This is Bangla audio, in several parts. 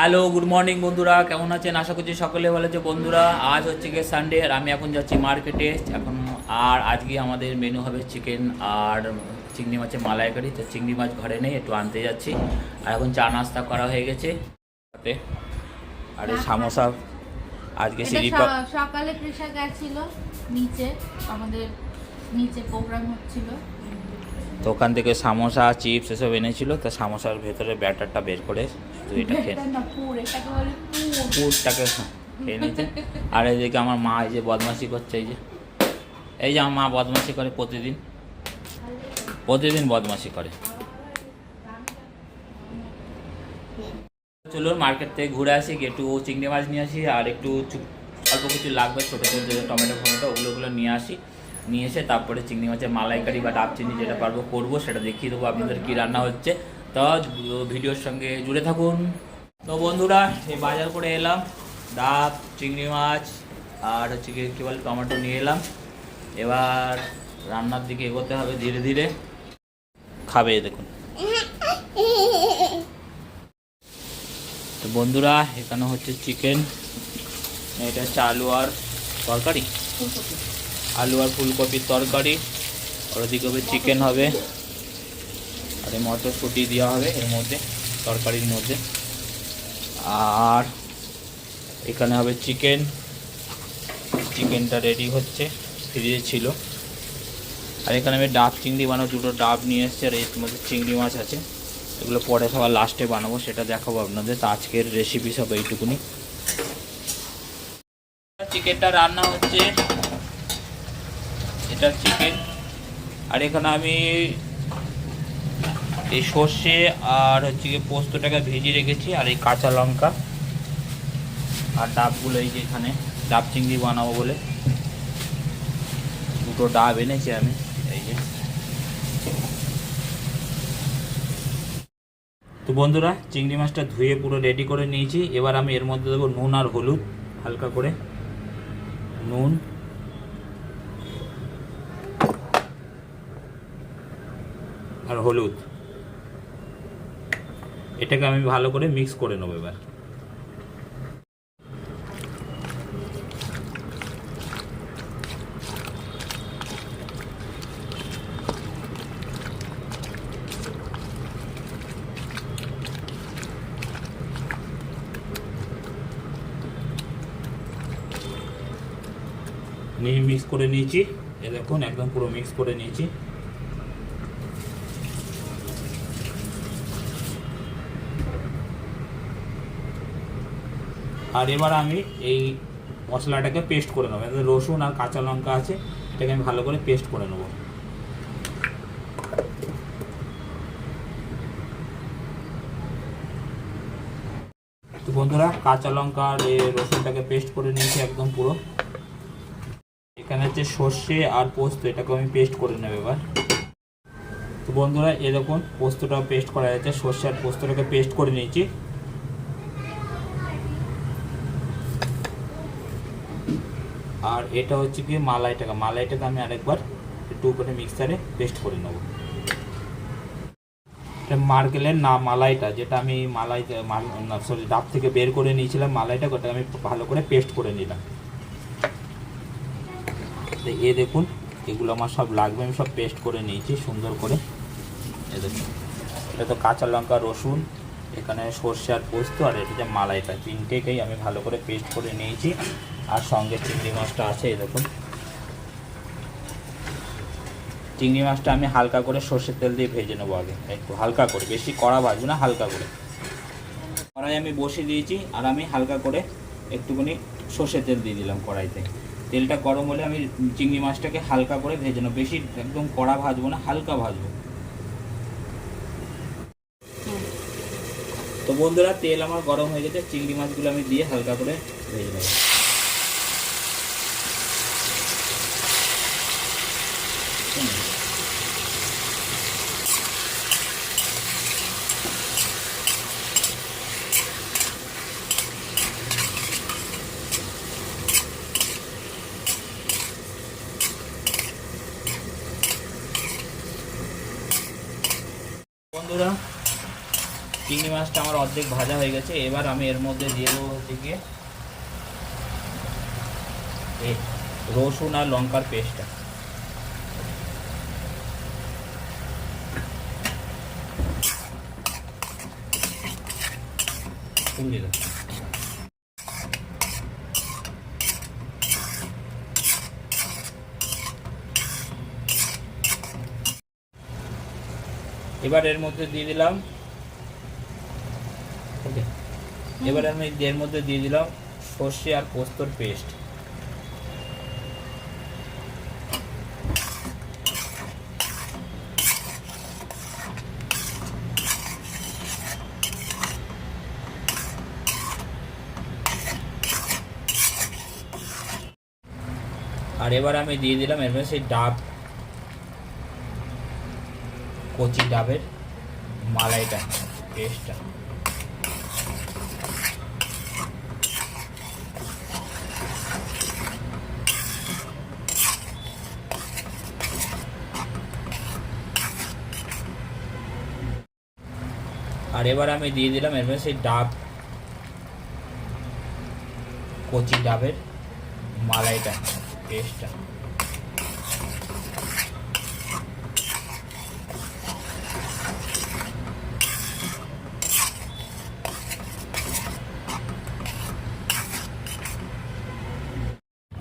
হ্যালো গুড মর্নিং বন্ধুরা। কেমন আছেন? আশা করছি সকলে ভালো আছে বন্ধুরা আজ হচ্ছে গিয়ে সানডে আর আমি এখন যাচ্ছি মার্কেটে এখন আর আজকে আমাদের মেনু হবে চিকেন আর চিংড়ি মাছের মালাইকারি। তো চিংড়ি মাছ ঘরে নেই একটু আনতে যাচ্ছি। আর এখন চা নাস্তা করা হয়ে গেছে। সাথে আর এই সামোসা আজকে সিরিপা সকালে গেছিল নিচে। আমাদের নিচে প্রোগ্রাম হচ্ছিল। তো ওখান থেকে সামোসা চিপস এসব এনেছিল তা সামোসার ভেতরে ব্যাটারটা বের করে শুধু এটা খেয়ে পুরটাকে খেয়ে নিতে আর এদিকে আমার মা এই যে বদমাশি করছে এই যে এই যে আমার মা বদমাশি করে প্রতিদিন। প্রতিদিন বদমাশি করে। চলুন মার্কেট থেকে ঘুরে আসি একটু চিংড়ি মাছ নিয়ে আসি আর একটু অল্প কিছু লাগবে ছোটো ছোটো যে টমেটো ফমেটো ওগুলো ওগুলো নিয়ে আসি। নিয়ে এসে তারপরে চিংড়ি মাছের মালাইকারি বা ডাব চিনি যেটা পারব করব, সেটা দেখিয়ে দেবো আপনাদের কী রান্না হচ্ছে। তো ভিডিওর সঙ্গে জুড়ে থাকুন। তো বন্ধুরা, এই বাজার করে এলাম, ডাব, চিংড়ি মাছ, আর হচ্ছে কি কী বলে, টমেটো নিয়ে এলাম। এবার রান্নার দিকে এগোতে হবে ধীরে ধীরে। খাবে দেখুন। তো বন্ধুরা, এখানে হচ্ছে চিকেন, এটা আলু আর তরকারি। আলু আর ফুলকপির তরকারি, আর ওদিকে হবে চিকেন হবে, আর এই মটরশুঁটি দেওয়া হবে এর মধ্যে, তরকারির মধ্যে। আর এখানে হবে চিকেন চিকেনটা রেডি হচ্ছে ফ্রিজে ছিল। আর এখানে আমি ডাব, চিংড়ি বানাবো, দুটো ডাব নিয়ে এসেছি, আর এর মধ্যে চিংড়ি মাছ আছে। এগুলো পরে সবার লাস্টে বানাবো, সেটা দেখাবো আপনাদের, তো আজকের রেসিপি সব এইটুকুনি। চিকেনটা রান্না হচ্ছে এটা চিকেন আর এখানে আমি এই সর্ষে আর হচ্ছে গিয়ে পোস্তটাকে ভেজে রেখেছি আর এই কাঁচা লঙ্কা আর ডাবগুলো এই যে এখানে, ডাব চিংড়ি বানাবো বলে। দুটো ডাব এনেছি আমি, এই যে। তো বন্ধুরা, চিংড়ি মাছটা ধুয়ে পুরো রেডি করে নিয়েছি। এবার আমি এর মধ্যে দেবো নুন আর হলুদ, হালকা করে। নুন আর হলুদ। এটাকে আমি ভালো করে মিক্স করে নেব এবার। নিয়ে মিক্স করে নিয়েছি। এ দেখুন, একদম পুরো মিক্স করে নিয়েছি। আর এবার আমি এই মশলাটাকে পেস্ট করে নেব। রসুন আর কাঁচা লঙ্কা আছে, এটাকে আমি ভালো করে পেস্ট করে নেব। তো বন্ধুরা, কাঁচা লঙ্কা আর রসুনটাকে পেস্ট করে নিয়েছি একদম পুরো। এখানে হচ্ছে সর্ষে আর পোস্ত এটাকে আমি পেস্ট করে নেব এবার। তো বন্ধুরা এরকম পোস্তটা পেস্ট করা যাচ্ছে সর্ষে আর পোস্তটাকে পেস্ট করে নিয়েছি। আর এটা হচ্ছে কি মালাইটাকে মালাইটাকে আমি আরেকবার একটু করে মিক্সারে পেস্ট করে নেব। মার্কেলের না, মালাইটা, যেটা আমি মালাই সরি ডাব থেকে বের করে নিয়েছিলাম মালাইটা, ওটা আমি ভালো করে পেস্ট করে নিলাম। এ দেখুন, এগুলো আমার সব লাগবে, আমি সব পেস্ট করে নিয়েছি, সুন্দর করে। এ দেখুন, এটা তো কাঁচা লঙ্কা, রসুন, এখানে সর্ষে আর পোস্ত, আর এটা যে মালাইটা, তিনটেকেই আমি ভালো করে পেস্ট করে নিয়েছি। আর সঙ্গে চিংড়ি মাছটা আছে দেখুন। চিংড়ি মাছটা আমি হালকা করে সর্ষের তেল দিয়ে ভেজে নেব আগে, একটু হালকা করে, বেশি কড়া ভাজবো না, হালকা করে। কড়াই আমি বসিয়ে দিয়েছি, আর আমি হালকা করে একটুখানি সর্ষের তেল দিয়ে দিলাম কড়াইতে। তেলটা গরম হলে আমি চিংড়ি মাছটাকে হালকা করে ভেজে নেব, বেশি একদম কড়া ভাজবো না, হালকা ভাজবো। তো বন্ধুরা, তেল আমার গরম হয়ে গেছে, চিংড়ি মাছগুলো আমি দিয়ে হালকা করে ভেজে নেব। হুম। বন্ধুরা, চিংড়ি মাছ মাছটা আমার অর্ধেক ভাজা হয়ে গেছে এবার আমি এর মধ্যে দিয়ে দেবো হচ্ছে গিয়ে রসুন আর লঙ্কার পেস্টটা দাও এবার এর মধ্যে দিয়ে দিলাম। এবার আমি এর মধ্যে দিয়ে দিলাম সর্ষে আর পোস্তর পেস্ট। এবার আমি দিয়ে দিলাম এর মধ্যে সেই ডাব, কচি ডাবের মালাইটা পেস্টটা আর এবার আমি দিয়ে দিলাম এর মধ্যে সেই ডাব, কচি ডাবের মালাইটা। পেস্টটা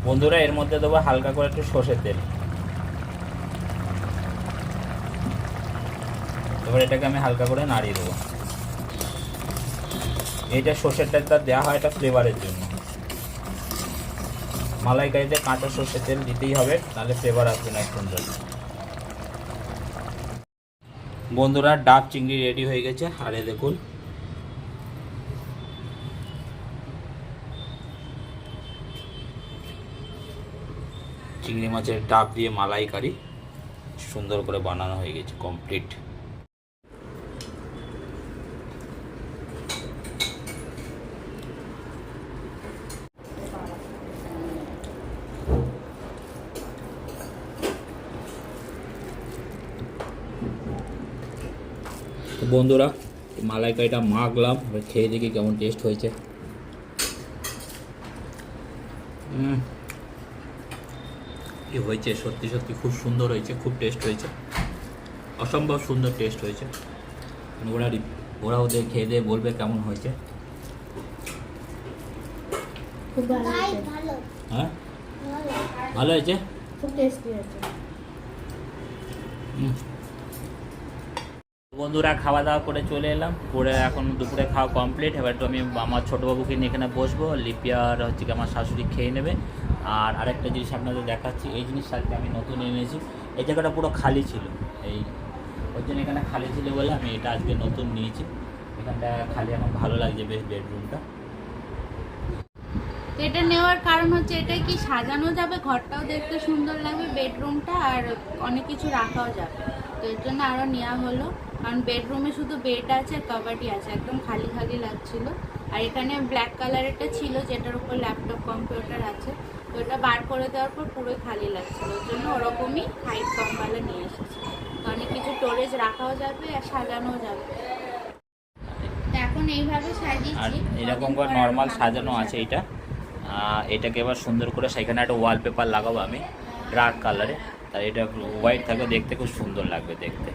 বন্ধুরা, এর মধ্যে দেবো হালকা করে একটু সর্ষের তেল। এবার এটাকে আমি হালকা করে নাড়িয়ে দেবো। এইটা সর্ষের তেলটা দেওয়া হয় এটা ফ্লেভারের জন্য। মালাইকারিতে কাঁচা সর্ষের তেল দিতেই হবে, তাহলে ফ্লেভার আসবে না সুন্দর বন্ধুরা ডাব চিংড়ি রেডি হয়ে গেছে। আর দেখুন। চিংড়ি মাছের ডাব দিয়ে মালাইকারি সুন্দর করে বানানো হয়ে গেছে কমপ্লিট বন্ধুরা মালাইকারিটা মাখলাম এবার খেয়ে দেখি কেমন টেস্ট হয়েছে। কি হয়েছে সত্যি সত্যি খুব সুন্দর হয়েছে খুব টেস্ট হয়েছে। অসম্ভব সুন্দর টেস্ট হয়েছে। ওরা রি- ওরা ওদের খেয়ে দিয়ে বলবে কেমন হয়েছে। ভালো হয়েছে। হ্যাঁ? ভালো। ভালো হয়েছে? খুব টেস্টি হয়েছে। হুম। বন্ধুরা খাওয়া দাওয়া করে চলে এলাম। করে এখন দুপুরে খাওয়া কমপ্লিট এবার একটু আমি আমার ছোটোবাবুকে নিয়ে এখানে বসবো। লিপিয়ার হচ্ছে কি আমার শাশুড়ি খেয়ে নেবে। আর আরেকটা জিনিস আপনাদের দেখাচ্ছি। এই জিনিসটাকে আমি নতুন এনেছি। এই জায়গাটা পুরো খালি ছিল। এই ওর জন্য এখানে খালি ছিল বলে আমি এটা আজকে নতুন নিয়েছি। এখানটা খালি আমার ভালো লাগছে বেশ বেডরুমটা এটা নেওয়ার কারণ হচ্ছে এটা কি সাজানো যাবে, ঘরটাও দেখতে সুন্দর লাগবে বেডরুমটা আর অনেক কিছু রাখাও যাবে। তো এর জন্য আরও নেওয়া হলো। কারণ বেডরুমে শুধু বেড আছে আর কাবাডি আছে একদম খালি খালি লাগছিল। আর এখানে ব্ল্যাক কালারেরটা ছিল যেটার উপর ল্যাপটপ কম্পিউটার আছে। তো ওটা বার করে দেওয়ার পর পুরো খালি লাগছিল। ওর জন্য ওরকমই হাইট কমওয়ালা নিয়ে এসেছি। অনেক কিছু স্টোরেজ রাখাও যাবে আর সাজানোও যাবে। এখন এইভাবে সাজিয়েছি। এরকম করে নর্মাল সাজানো আছে এটা। এটাকে এবার সুন্দর করে সেখানে একটা ওয়ালপেপার লাগাবো আমি ডার্ক কালারে তাই এটা হোয়াইট থাকবে দেখতে খুব সুন্দর লাগবে দেখতে।